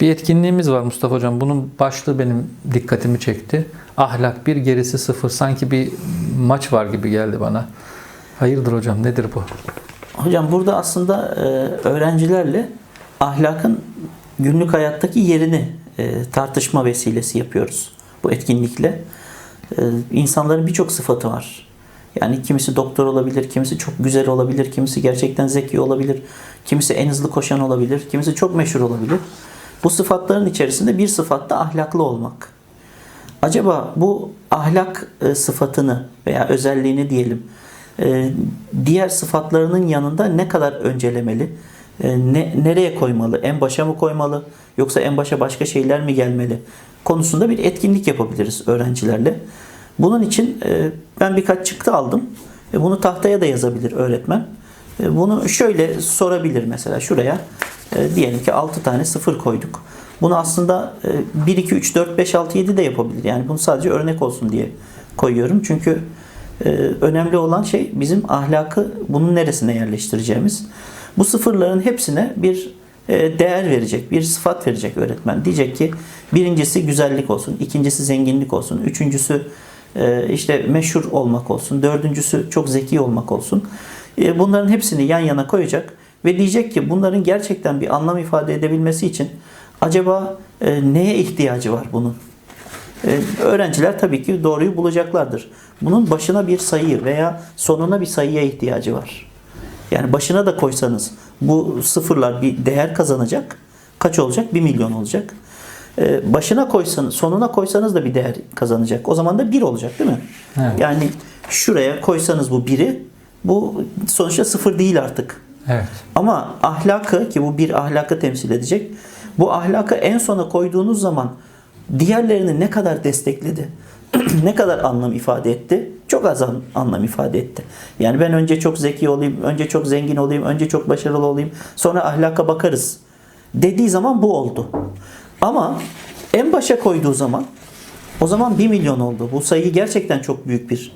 Bir etkinliğimiz var Mustafa Hocam. Bunun başlığı benim dikkatimi çekti. Ahlak bir gerisi sıfır. Sanki bir maç var gibi geldi bana. Hayırdır hocam nedir bu? Hocam burada aslında e, öğrencilerle ahlakın günlük hayattaki yerini e, tartışma vesilesi yapıyoruz bu etkinlikle. E, insanların birçok sıfatı var. Yani kimisi doktor olabilir, kimisi çok güzel olabilir, kimisi gerçekten zeki olabilir, kimisi en hızlı koşan olabilir, kimisi çok meşhur olabilir. Bu sıfatların içerisinde bir sıfat da ahlaklı olmak. Acaba bu ahlak e, sıfatını veya özelliğini diyelim e, diğer sıfatlarının yanında ne kadar öncelemeli? E, ne, nereye koymalı? En başa mı koymalı? Yoksa en başa başka şeyler mi gelmeli? Konusunda bir etkinlik yapabiliriz öğrencilerle. Bunun için ben birkaç çıktı aldım. Bunu tahtaya da yazabilir öğretmen. Bunu şöyle sorabilir mesela şuraya. E, diyelim ki 6 tane sıfır koyduk. Bunu aslında e, 1, 2, 3, 4, 5, 6, 7 de yapabilir. Yani bunu sadece örnek olsun diye koyuyorum. Çünkü ee, önemli olan şey bizim ahlakı bunun neresine yerleştireceğimiz. Bu sıfırların hepsine bir e, değer verecek, bir sıfat verecek öğretmen. Diyecek ki birincisi güzellik olsun, ikincisi zenginlik olsun, üçüncüsü e, işte meşhur olmak olsun, dördüncüsü çok zeki olmak olsun. E, Bunların hepsini yan yana koyacak ve diyecek ki bunların gerçekten bir anlam ifade edebilmesi için acaba e, neye ihtiyacı var bunun? Ee, öğrenciler tabii ki doğruyu bulacaklardır. Bunun başına bir sayı veya sonuna bir sayıya ihtiyacı var. Yani başına da koysanız bu sıfırlar bir değer kazanacak. Kaç olacak? 1 milyon olacak. Ee, Başına koysanız, sonuna koysanız da bir değer kazanacak. O zaman da 1 olacak değil mi? Evet. Yani şuraya koysanız bu 1'i bu sonuçta sıfır değil artık. Evet. Ama ahlakı ki bu bir ahlakı temsil edecek. Bu ahlakı en sona koyduğunuz zaman diğerlerini ne kadar destekledi? ne kadar anlam ifade etti? Çok az an- anlam ifade etti. Yani ben önce çok zeki olayım, önce çok zengin olayım, önce çok başarılı olayım, sonra ahlaka bakarız. Dediği zaman bu oldu. Ama en başa koyduğu zaman o zaman 1 milyon oldu. Bu sayı gerçekten çok büyük bir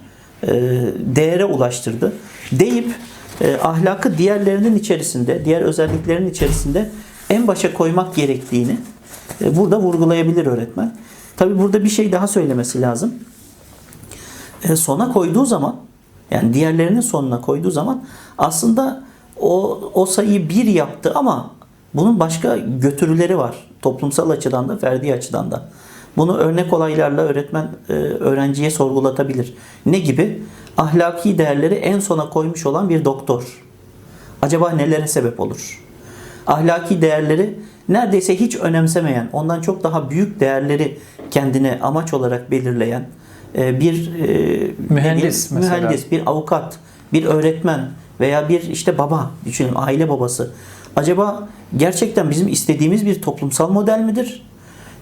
değere ulaştırdı. Deyip e, ahlakı diğerlerinin içerisinde, diğer özelliklerin içerisinde en başa koymak gerektiğini e, burada vurgulayabilir öğretmen. Tabi burada bir şey daha söylemesi lazım. E, sona koyduğu zaman yani diğerlerinin sonuna koyduğu zaman aslında o, o sayıyı bir yaptı ama bunun başka götürüleri var. Toplumsal açıdan da, ferdi açıdan da. Bunu örnek olaylarla öğretmen e, öğrenciye sorgulatabilir. Ne gibi? Ahlaki değerleri en sona koymuş olan bir doktor. Acaba nelere sebep olur? Ahlaki değerleri neredeyse hiç önemsemeyen, ondan çok daha büyük değerleri kendine amaç olarak belirleyen e, bir e, Mühendis bir mesela. mühendis, bir avukat, bir öğretmen veya bir işte baba düşünün aile babası. Acaba gerçekten bizim istediğimiz bir toplumsal model midir?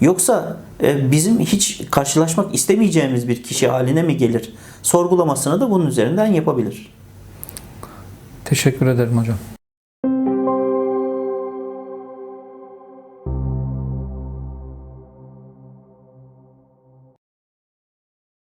Yoksa e, bizim hiç karşılaşmak istemeyeceğimiz bir kişi haline mi gelir? Sorgulamasını da bunun üzerinden yapabilir. Teşekkür ederim hocam.